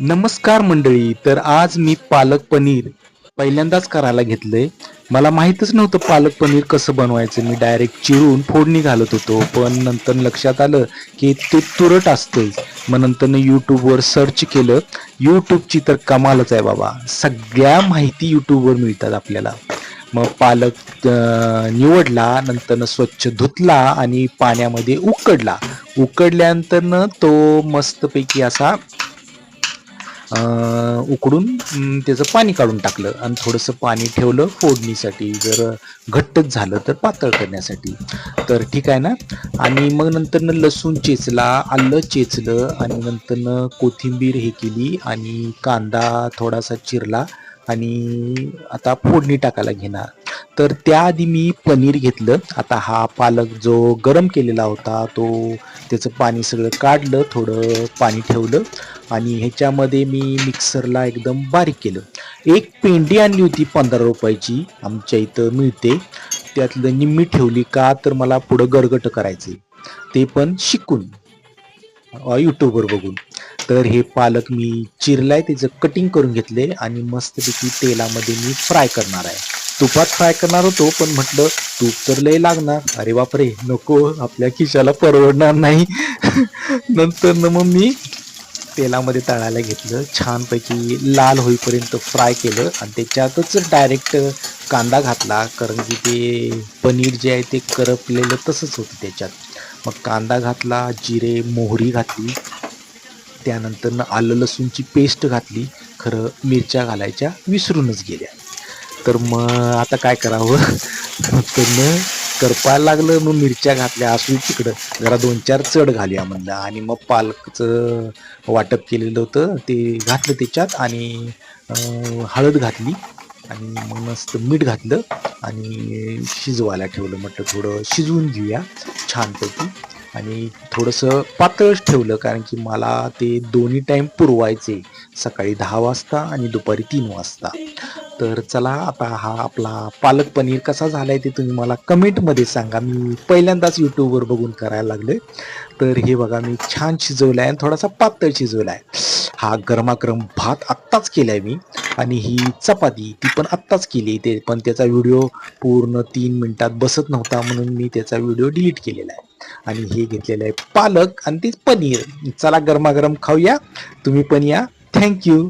नमस्कार मंडळी तर आज मी पालक पनीर पहिल्यांदाच करायला घेतलंय. मला माहीतच नव्हतं पालक पनीर कसं बनवायचं. मी डायरेक्ट चिरून फोडणी घालत होतो पण नंतर लक्षात आलं की ते तुरट असतंय. मग नंतर यूट्यूबवर सर्च केलं. यूट्यूबची तर कमालच आहे बाबा. सगळ्या माहिती यूट्यूबवर मिळतात आपल्याला. मग पालक निवडला नंतर स्वच्छ धुतला आणि पाण्यामध्ये उकडला. उकडल्यानंतर तो मस्तपैकी असा उकडून त्याचं पाणी काढून टाकलं आणि थोडंसं पाणी ठेवलं फोडणीसाठी. जर घट्टच झालं तर पातळ करण्यासाठी. तर ठीक आहे ना? आणि मग नंतरनं लसूण चेचला आलं चेचलं आणि नंतरनं कोथिंबीर हे केली आणि कांदा थोडासा चिरला आणि आता फोडणी टाकायला घेणार. तर त्याआधी मी पनीर घेतलं. आता हा पालक जो गरम केलेला होता तो त्याचं पाणी सगळं काढलं थोडं पाणी ठेवलं आणि ह्याच्यामध्ये मी मिक्सरला एकदम बारीक केलं. एक पेंडी आणली होती पंधरा रुपयाची आमच्या इथं मिळते. त्यातलं निम्मी ठेवली का तर मला पुढं गरगट करायचे ते पण शिकून यूट्यूबवर बघून. तर हे पालक मी चिरलाय त्याचं कटिंग करून घेतले आणि मस्तपैकी तेलामध्ये मी फ्राय करणार आहे. तुपात फ्राय करणार होतो? पण म्हटलं तूप तर लय लागणार. अरे बापरे नको आपल्या खिशाला परवडणार नाही. नंतर न मग मी तेलामध्ये तळायला घेतलं. छानपैकी लाल होईपर्यंत फ्राय केलं. आणि त्याच्यातच डायरेक्ट कांदा घातला. कारण की ते पनीर जे आहे ते करपलेलं तसंच होतं त्याच्यात. मग कांदा घातला जिरे मोहरी घातली. त्यानंतर आलं लसूणची पेस्ट घातली. खरं मिरच्या घालायच्या विसरूनच गेल्या. तर मग आता काय करावं? तर मग करपायला लागलं मग मिरच्या घातल्या असू तिकडं जरा दोन चार चढ घालूया म्हणलं. आणि मग पालकचं वाटप केलेलं होतं ते घातलं त्याच्यात आणि हळद घातली. आणि मग मस्त मीठ घातलं आणि शिजवायला ठेवलं म्हटलं थोडं. शिजवून घेऊया छानपैकी. आणि थोडंसं पातळच ठेवलं कारण की मला ते दोन्ही टाईम पुरवायचे सकाळी दहा वाजता आणि दुपारी तीन वाजता. तर चला आता हा आपला पालक पनीर कसा झाला आहे ते तुम्ही मला कमेंटमध्ये सांगा. मी पहिल्यांदाच यूट्यूबवर बघून करायला लागले तर हे बघा मी छान शिजवलं आहे आणि थोडासा पातळ शिजवला आहे हा गरमागरम भात आत्ताच केला आहे मी. आणि ही चपाती ती पण आत्ताच केली. ते पण त्याचा व्हिडिओ पूर्ण तीन मिनटात बसत नव्हता म्हणून मी त्याचा व्हिडिओ डिलीट केलेला आहे. आणि हे घेतलेलं आहे पालक आणि ते पनीर. चला गरमागरम खाऊया. तुम्ही पण या. थँक्यू